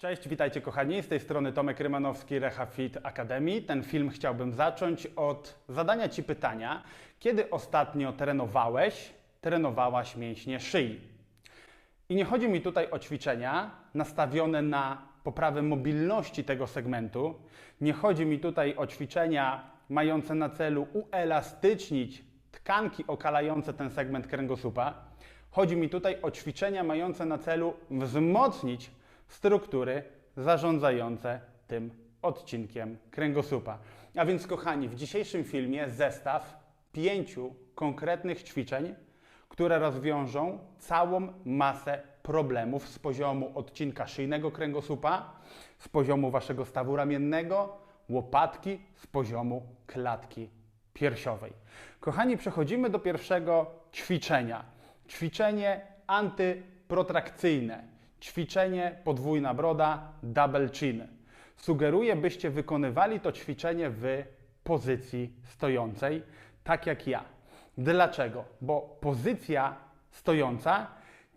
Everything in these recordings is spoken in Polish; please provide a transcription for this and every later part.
Cześć, witajcie kochani, z tej strony Tomek Rymanowski, Reha Fit Academy. Ten film chciałbym zacząć od zadania Ci pytania, kiedy ostatnio trenowałeś, trenowałaś mięśnie szyi? I nie chodzi mi tutaj o ćwiczenia nastawione na poprawę mobilności tego segmentu. Nie chodzi mi tutaj o ćwiczenia mające na celu uelastycznić tkanki okalające ten segment kręgosłupa. Chodzi mi tutaj o ćwiczenia mające na celu wzmocnić struktury zarządzające tym odcinkiem kręgosłupa. A więc, kochani, w dzisiejszym filmie zestaw pięciu konkretnych ćwiczeń, które rozwiążą całą masę problemów z poziomu odcinka szyjnego kręgosłupa, z poziomu waszego stawu ramiennego, łopatki, z poziomu klatki piersiowej. Kochani, przechodzimy do pierwszego ćwiczenia. Ćwiczenie antyprotrakcyjne. Ćwiczenie podwójna broda, double chin. Sugeruję, byście wykonywali to ćwiczenie w pozycji stojącej, tak jak ja. Dlaczego? Bo pozycja stojąca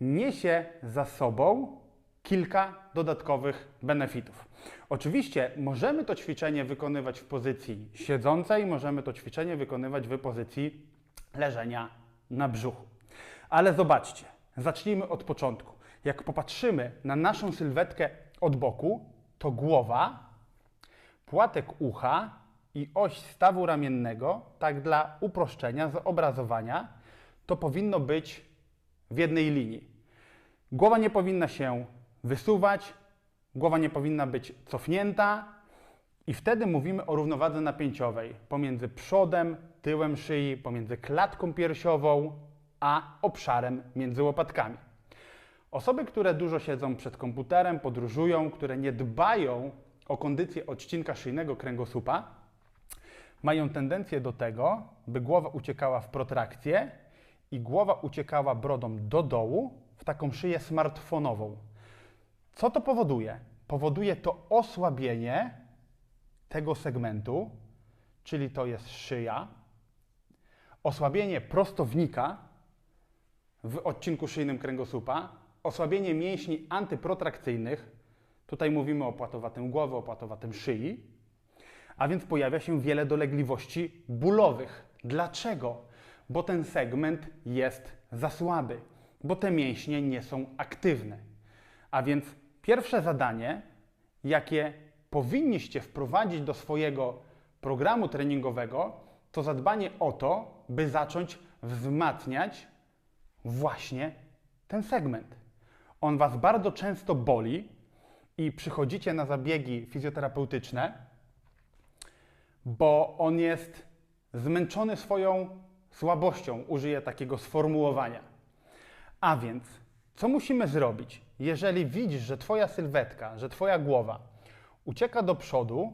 niesie za sobą kilka dodatkowych benefitów. Oczywiście możemy to ćwiczenie wykonywać w pozycji siedzącej, możemy to ćwiczenie wykonywać w pozycji leżenia na brzuchu. Ale zobaczcie, zacznijmy od początku. Jak popatrzymy na naszą sylwetkę od boku, to głowa, płatek ucha i oś stawu ramiennego, tak dla uproszczenia, zobrazowania, to powinno być w jednej linii. Głowa nie powinna się wysuwać, głowa nie powinna być cofnięta, i wtedy mówimy o równowadze napięciowej pomiędzy przodem, tyłem szyi, pomiędzy klatką piersiową, a obszarem między łopatkami. Osoby, które dużo siedzą przed komputerem, podróżują, które nie dbają o kondycję odcinka szyjnego kręgosłupa, mają tendencję do tego, by głowa uciekała w protrakcję i głowa uciekała brodą do dołu w taką szyję smartfonową. Co to powoduje? Powoduje to osłabienie tego segmentu, czyli to jest szyja, osłabienie prostownika w odcinku szyjnym kręgosłupa, osłabienie mięśni antyprotrakcyjnych, tutaj mówimy o płatowatym głowy, o płatowatym szyi, a więc pojawia się wiele dolegliwości bólowych. Dlaczego? Bo ten segment jest za słaby, bo te mięśnie nie są aktywne. A więc pierwsze zadanie, jakie powinniście wprowadzić do swojego programu treningowego, to zadbanie o to, by zacząć wzmacniać właśnie ten segment. On Was bardzo często boli i przychodzicie na zabiegi fizjoterapeutyczne, bo on jest zmęczony swoją słabością, użyję takiego sformułowania. A więc, co musimy zrobić, jeżeli widzisz, że Twoja sylwetka, że Twoja głowa ucieka do przodu,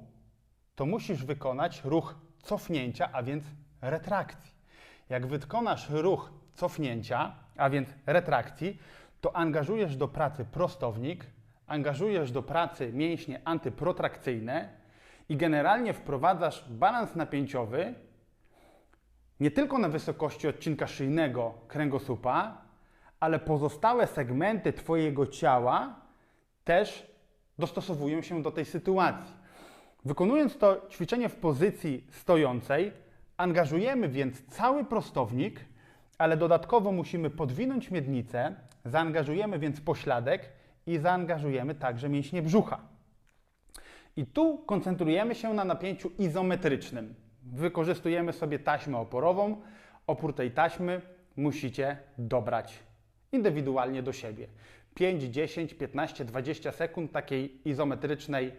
to musisz wykonać ruch cofnięcia, a więc retrakcji. Jak wykonasz ruch cofnięcia, a więc retrakcji, to angażujesz do pracy prostownik, angażujesz do pracy mięśnie antyprotrakcyjne i generalnie wprowadzasz balans napięciowy nie tylko na wysokości odcinka szyjnego kręgosłupa, ale pozostałe segmenty Twojego ciała też dostosowują się do tej sytuacji. Wykonując to ćwiczenie w pozycji stojącej, angażujemy więc cały prostownik, ale dodatkowo musimy podwinąć miednicę, zaangażujemy więc pośladek i zaangażujemy także mięśnie brzucha. I tu koncentrujemy się na napięciu izometrycznym. Wykorzystujemy sobie taśmę oporową. Opór tej taśmy musicie dobrać indywidualnie do siebie. 5, 10, 15, 20 sekund takiej izometrycznej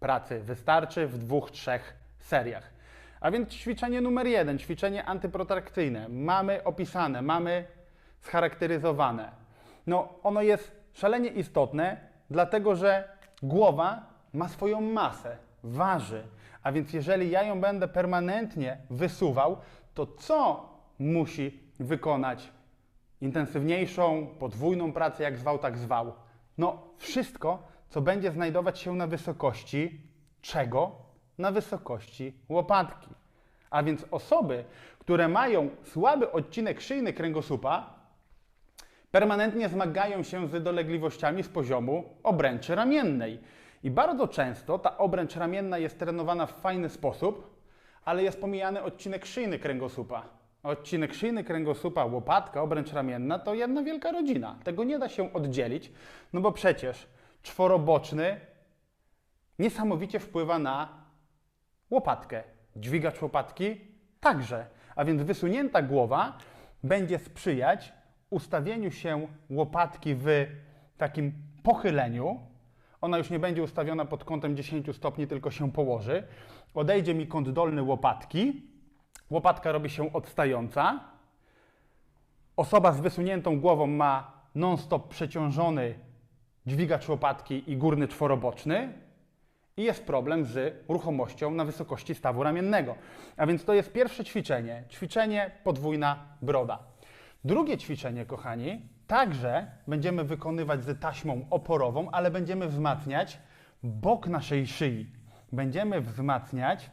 pracy wystarczy w dwóch, trzech seriach. A więc ćwiczenie numer jeden, ćwiczenie antyprotrakcyjne. Mamy opisane, mamy scharakteryzowane. No, ono jest szalenie istotne, dlatego że głowa ma swoją masę, waży. A więc jeżeli ja ją będę permanentnie wysuwał, to co musi wykonać intensywniejszą, podwójną pracę, jak zwał, tak zwał? No, wszystko, co będzie znajdować się na wysokości czego? Na wysokości łopatki. A więc osoby, które mają słaby odcinek szyjny kręgosłupa, permanentnie zmagają się z dolegliwościami z poziomu obręczy ramiennej. I bardzo często ta obręcz ramienna jest trenowana w fajny sposób, ale jest pomijany odcinek szyjny kręgosłupa. Odcinek szyjny kręgosłupa, łopatka, obręcz ramienna to jedna wielka rodzina. Tego nie da się oddzielić, no bo przecież czworoboczny niesamowicie wpływa na łopatkę. Dźwigacz łopatki także. A więc wysunięta głowa będzie sprzyjać ustawieniu się łopatki w takim pochyleniu. Ona już nie będzie ustawiona pod kątem 10 stopni, tylko się położy. Odejdzie mi kąt dolny łopatki. Łopatka robi się odstająca. Osoba z wysuniętą głową ma non-stop przeciążony dźwigacz łopatki i górny czworoboczny i jest problem z ruchomością na wysokości stawu ramiennego. A więc to jest pierwsze ćwiczenie, ćwiczenie podwójna broda. Drugie ćwiczenie, kochani, także będziemy wykonywać z taśmą oporową, ale będziemy wzmacniać bok naszej szyi. Będziemy wzmacniać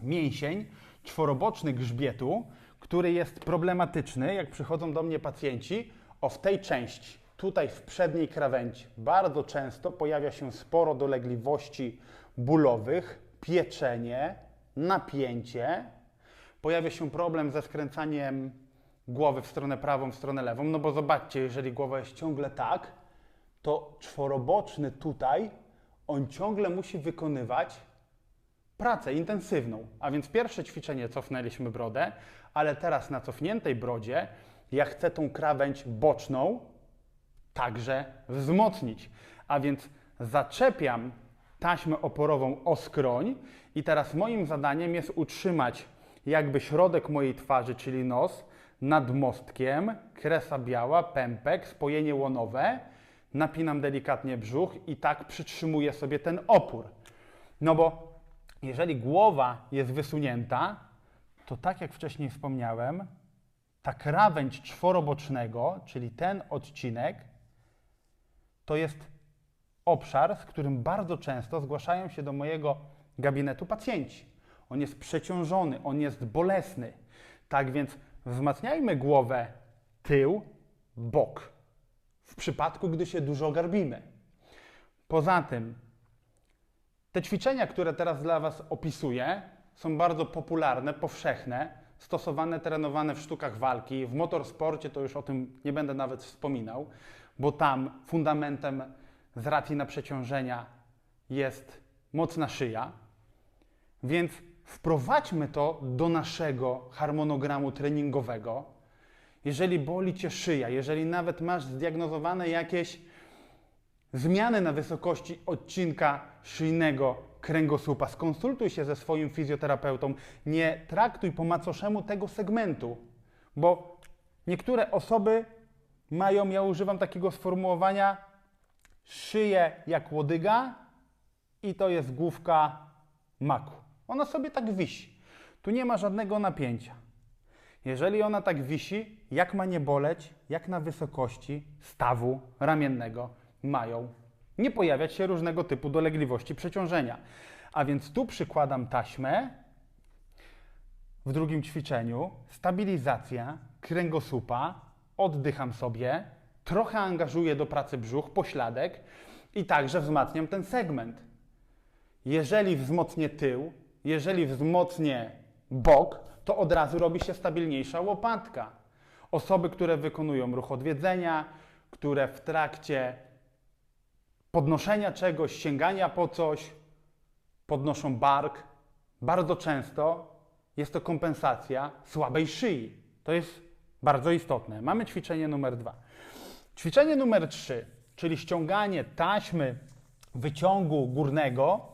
mięsień czworoboczny grzbietu, który jest problematyczny, jak przychodzą do mnie pacjenci, o w tej części, tutaj w przedniej krawędzi. Bardzo często pojawia się sporo dolegliwości bólowych, pieczenie, napięcie. Pojawia się problem ze skręcaniem głowy w stronę prawą, w stronę lewą, no bo zobaczcie, jeżeli głowa jest ciągle tak, to czworoboczny tutaj, on ciągle musi wykonywać pracę intensywną. A więc pierwsze ćwiczenie cofnęliśmy brodę, ale teraz na cofniętej brodzie ja chcę tą krawędź boczną także wzmocnić. A więc zaczepiam taśmę oporową o skroń i teraz moim zadaniem jest utrzymać jakby środek mojej twarzy, czyli nos, nad mostkiem, kresa biała, pępek, spojenie łonowe, napinam delikatnie brzuch i tak przytrzymuję sobie ten opór. No bo jeżeli głowa jest wysunięta, to tak jak wcześniej wspomniałem, ta krawędź czworobocznego, czyli ten odcinek, to jest obszar, z którym bardzo często zgłaszają się do mojego gabinetu pacjenci. On jest przeciążony, on jest bolesny. Tak więc wzmacniajmy głowę tył, bok. W przypadku, gdy się dużo garbimy. Poza tym, te ćwiczenia, które teraz dla Was opisuję, są bardzo popularne, powszechne, stosowane, trenowane w sztukach walki. W motorsporcie to już o tym nie będę nawet wspominał, bo tam fundamentem z racji na przeciążenia jest mocna szyja. Więc wprowadźmy to do naszego harmonogramu treningowego. Jeżeli boli Cię szyja, jeżeli nawet masz zdiagnozowane jakieś zmiany na wysokości odcinka szyjnego kręgosłupa, skonsultuj się ze swoim fizjoterapeutą. Nie traktuj po macoszemu tego segmentu, bo niektóre osoby mają, ja używam takiego sformułowania, szyję jak łodyga i to jest główka maku. Ona sobie tak wisi. Tu nie ma żadnego napięcia. Jeżeli ona tak wisi, jak ma nie boleć, jak na wysokości stawu ramiennego mają nie pojawiać się różnego typu dolegliwości przeciążenia. A więc tu przykładam taśmę w drugim ćwiczeniu, stabilizacja kręgosłupa, oddycham sobie, trochę angażuję do pracy brzuch, pośladek i także wzmacniam ten segment. Jeżeli wzmocnię tył, jeżeli wzmocnię bok, to od razu robi się stabilniejsza łopatka. Osoby, które wykonują ruch odwiedzenia, które w trakcie podnoszenia czegoś, sięgania po coś, podnoszą bark, bardzo często jest to kompensacja słabej szyi. To jest bardzo istotne. Mamy ćwiczenie numer dwa. Ćwiczenie numer trzy, czyli ściąganie taśmy wyciągu górnego.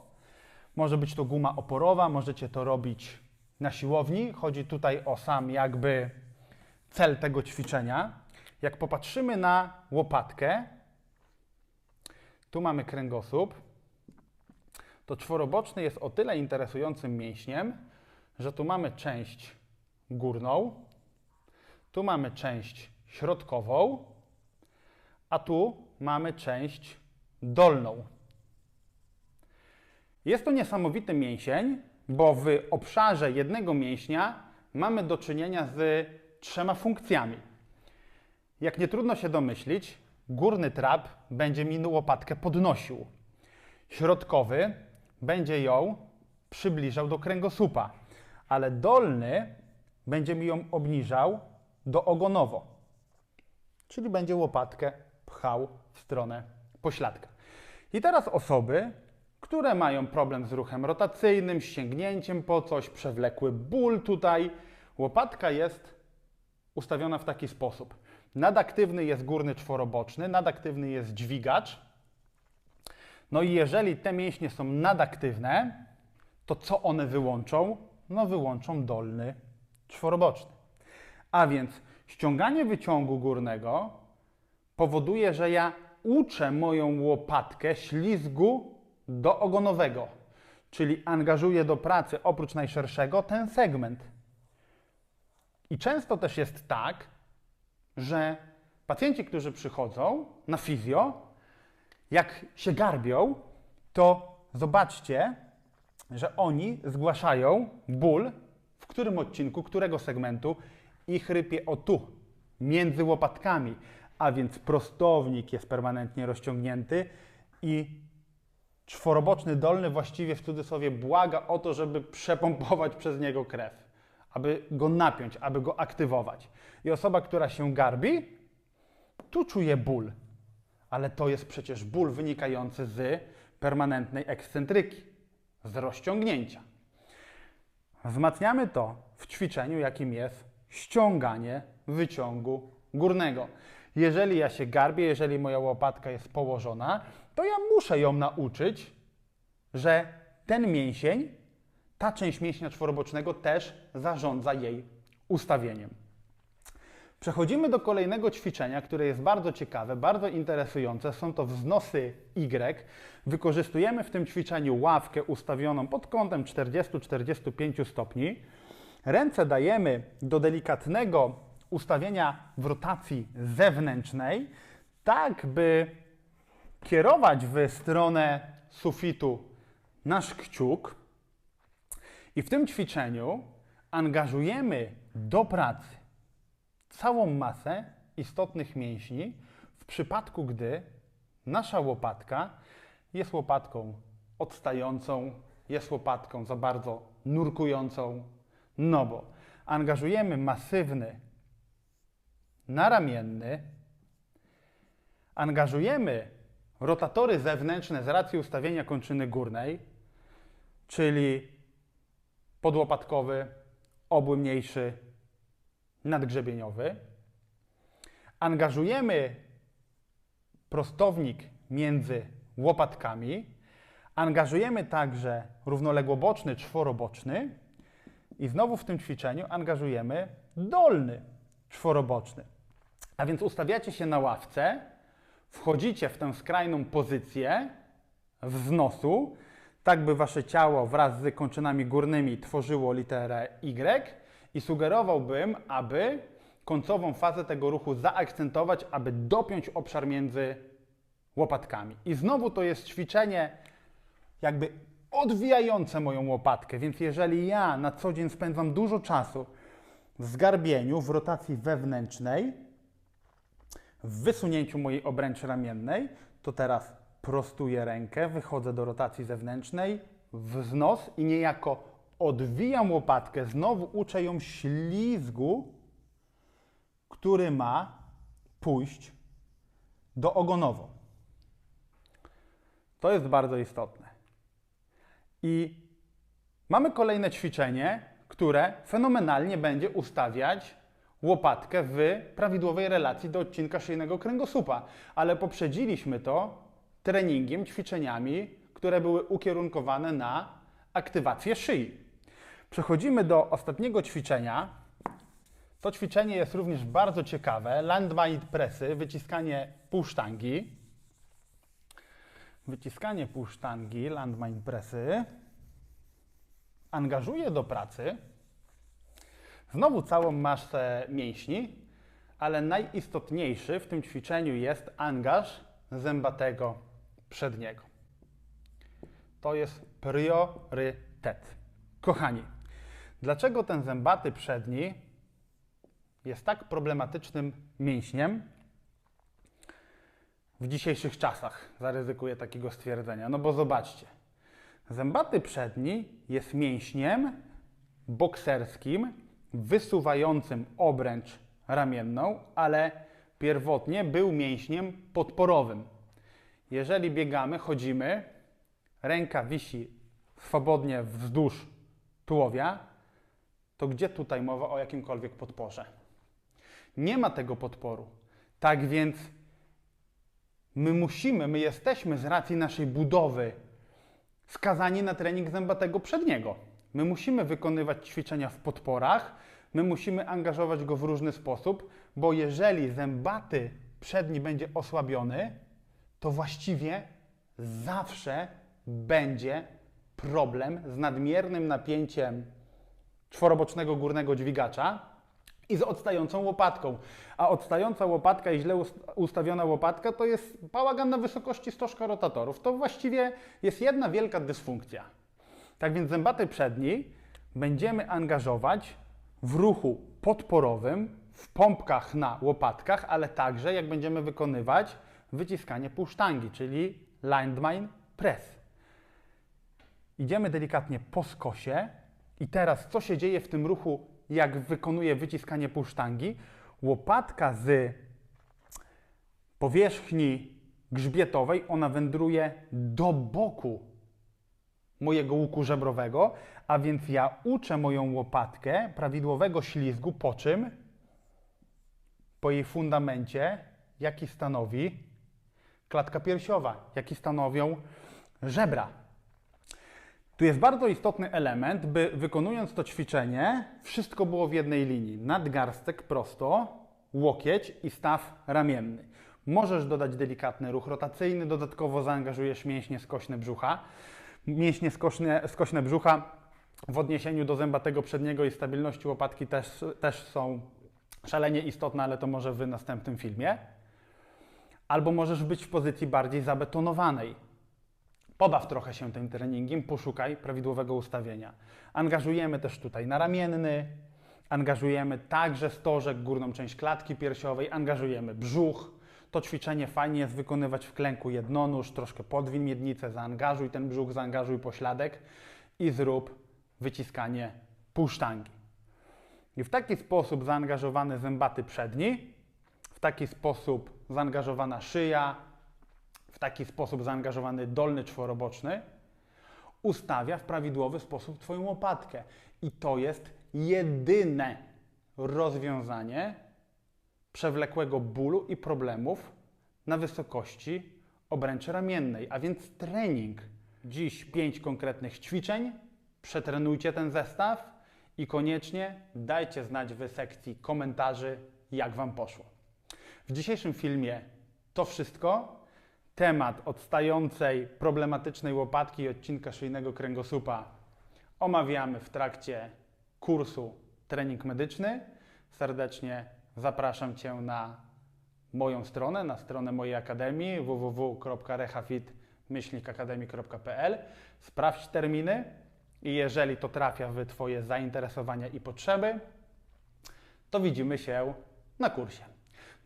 Może być to guma oporowa, możecie to robić na siłowni. Chodzi tutaj o sam jakby cel tego ćwiczenia. Jak popatrzymy na łopatkę, tu mamy kręgosłup. To czworoboczny jest o tyle interesującym mięśniem, że tu mamy część górną, tu mamy część środkową, a tu mamy część dolną. Jest to niesamowity mięsień, bo w obszarze jednego mięśnia mamy do czynienia z trzema funkcjami. Jak nie trudno się domyślić, górny trap będzie mi łopatkę podnosił. Środkowy będzie ją przybliżał do kręgosłupa, ale dolny będzie mi ją obniżał do ogonowo. Czyli będzie łopatkę pchał w stronę pośladka. I teraz osoby, które mają problem z ruchem rotacyjnym, sięgnięciem po coś, przewlekły ból tutaj, łopatka jest ustawiona w taki sposób. Nadaktywny jest górny czworoboczny, nadaktywny jest dźwigacz. No i jeżeli te mięśnie są nadaktywne, to co one wyłączą? No wyłączą dolny czworoboczny. A więc ściąganie wyciągu górnego powoduje, że ja uczę moją łopatkę ślizgu do ogonowego, czyli angażuję do pracy oprócz najszerszego ten segment. I często też jest tak, że pacjenci, którzy przychodzą na fizjo, jak się garbią, to zobaczcie, że oni zgłaszają ból w którym odcinku, którego segmentu i chrypie o tu, między łopatkami, a więc prostownik jest permanentnie rozciągnięty i czworoboczny dolny właściwie w cudzysłowie błaga o to, żeby przepompować przez niego krew, aby go napiąć, aby go aktywować. I osoba, która się garbi, tu czuje ból, ale to jest przecież ból wynikający z permanentnej ekscentryki, z rozciągnięcia. Wzmacniamy to w ćwiczeniu, jakim jest ściąganie wyciągu górnego. Jeżeli ja się garbię, jeżeli moja łopatka jest położona, to ja muszę ją nauczyć, że ten mięsień, ta część mięśnia czworobocznego też zarządza jej ustawieniem. Przechodzimy do kolejnego ćwiczenia, które jest bardzo ciekawe, bardzo interesujące. Są to wznosy Y. Wykorzystujemy w tym ćwiczeniu ławkę ustawioną pod kątem 40-45 stopni. Ręce dajemy do delikatnego ustawienia w rotacji zewnętrznej, tak by kierować w stronę sufitu nasz kciuk. I w tym ćwiczeniu angażujemy do pracy całą masę istotnych mięśni w przypadku, gdy nasza łopatka jest łopatką odstającą, jest łopatką za bardzo nurkującą, no bo angażujemy masywny naramienny, angażujemy rotatory zewnętrzne z racji ustawienia kończyny górnej, czyli podłopatkowy, obły mniejszy, nadgrzebieniowy. Angażujemy prostownik między łopatkami. Angażujemy także równoległoboczny, czworoboczny. I znowu w tym ćwiczeniu angażujemy dolny, czworoboczny. A więc ustawiacie się na ławce, wchodzicie w tę skrajną pozycję wznosu, tak by wasze ciało wraz z kończynami górnymi tworzyło literę Y i sugerowałbym, aby końcową fazę tego ruchu zaakcentować, aby dopiąć obszar między łopatkami. I znowu to jest ćwiczenie jakby odwijające moją łopatkę, więc jeżeli ja na co dzień spędzam dużo czasu w zgarbieniu, w rotacji wewnętrznej, w wysunięciu mojej obręczy ramiennej, to teraz prostuję rękę, wychodzę do rotacji zewnętrznej, wznos i niejako odwijam łopatkę, znowu uczę ją ślizgu, który ma pójść do ogonowo. To jest bardzo istotne. I mamy kolejne ćwiczenie, które fenomenalnie będzie ustawiać łopatkę w prawidłowej relacji do odcinka szyjnego kręgosłupa, ale poprzedziliśmy to treningiem, ćwiczeniami, które były ukierunkowane na aktywację szyi. Przechodzimy do ostatniego ćwiczenia. To ćwiczenie jest również bardzo ciekawe. Landmine pressy, wyciskanie półsztangi. Wyciskanie półsztangi, landmine pressy. Angażuję do pracy znowu całą masę mięśni, ale najistotniejszy w tym ćwiczeniu jest angaż zębatego przedniego. To jest priorytet. Kochani, Dlaczego ten zębaty przedni jest tak problematycznym mięśniem w dzisiejszych czasach? Zaryzykuję takiego stwierdzenia. No bo zobaczcie. Zębaty przedni jest mięśniem bokserskim wysuwającym obręcz ramienną, ale pierwotnie był mięśniem podporowym. Jeżeli biegamy, chodzimy, ręka wisi swobodnie wzdłuż tułowia, to gdzie tutaj mowa o jakimkolwiek podporze? Nie ma tego podporu. Tak więc my musimy, my jesteśmy z racji naszej budowy skazani na trening zębatego przedniego. My musimy wykonywać ćwiczenia w podporach, my musimy angażować go w różny sposób, bo jeżeli zębaty przedni będzie osłabiony, to właściwie zawsze będzie problem z nadmiernym napięciem czworobocznego górnego dźwigacza i z odstającą łopatką. A odstająca łopatka i źle ust- ustawiona łopatka to jest bałagan na wysokości stożka rotatorów. To właściwie jest jedna wielka dysfunkcja. Tak więc zębaty przedni będziemy angażować w ruchu podporowym, w pompkach na łopatkach, ale także jak będziemy wykonywać wyciskanie półsztangi, czyli landmine press. Idziemy delikatnie po skosie i teraz co się dzieje w tym ruchu, jak wykonuję wyciskanie półsztangi? Łopatka z powierzchni grzbietowej, ona wędruje do boku mojego łuku żebrowego, a więc ja uczę moją łopatkę prawidłowego ślizgu, po czym? Po jej fundamencie, jaki stanowi klatka piersiowa, jaki stanowią żebra. Tu jest bardzo istotny element, by wykonując to ćwiczenie, wszystko było w jednej linii. Nadgarstek prosto, łokieć i staw ramienny. Możesz dodać delikatny ruch rotacyjny, dodatkowo zaangażujesz mięśnie skośne brzucha. Mięśnie skośne, skośne brzucha w odniesieniu do zębatego przedniego i stabilności łopatki też, też są szalenie istotne, ale to może w następnym filmie. Albo możesz być w pozycji bardziej zabetonowanej. Pobaw trochę się tym treningiem, poszukaj prawidłowego ustawienia. Angażujemy też tutaj naramienny, angażujemy także stożek, górną część klatki piersiowej, angażujemy brzuch. To ćwiczenie fajnie jest wykonywać w klęku jednonóż, troszkę podwin miednicę, zaangażuj ten brzuch, zaangażuj pośladek i zrób wyciskanie półsztangi. I w taki sposób zaangażowany zębaty przedni, w taki sposób zaangażowana szyja, w taki sposób zaangażowany dolny czworoboczny ustawia w prawidłowy sposób Twoją łopatkę. I to jest jedyne rozwiązanie przewlekłego bólu i problemów na wysokości obręczy ramiennej. A więc trening. Dziś pięć konkretnych ćwiczeń. Przetrenujcie ten zestaw i koniecznie dajcie znać w sekcji komentarzy, jak Wam poszło. W dzisiejszym filmie to wszystko. Temat odstającej, problematycznej łopatki i odcinka szyjnego kręgosłupa omawiamy w trakcie kursu Trening Medyczny. Serdecznie zapraszam Cię na moją stronę, na stronę mojej akademii www.rehafit-akademii.pl. Sprawdź terminy i jeżeli to trafia w Twoje zainteresowania i potrzeby, to widzimy się na kursie.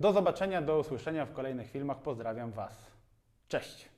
Do zobaczenia, do usłyszenia w kolejnych filmach. Pozdrawiam Was. Cześć!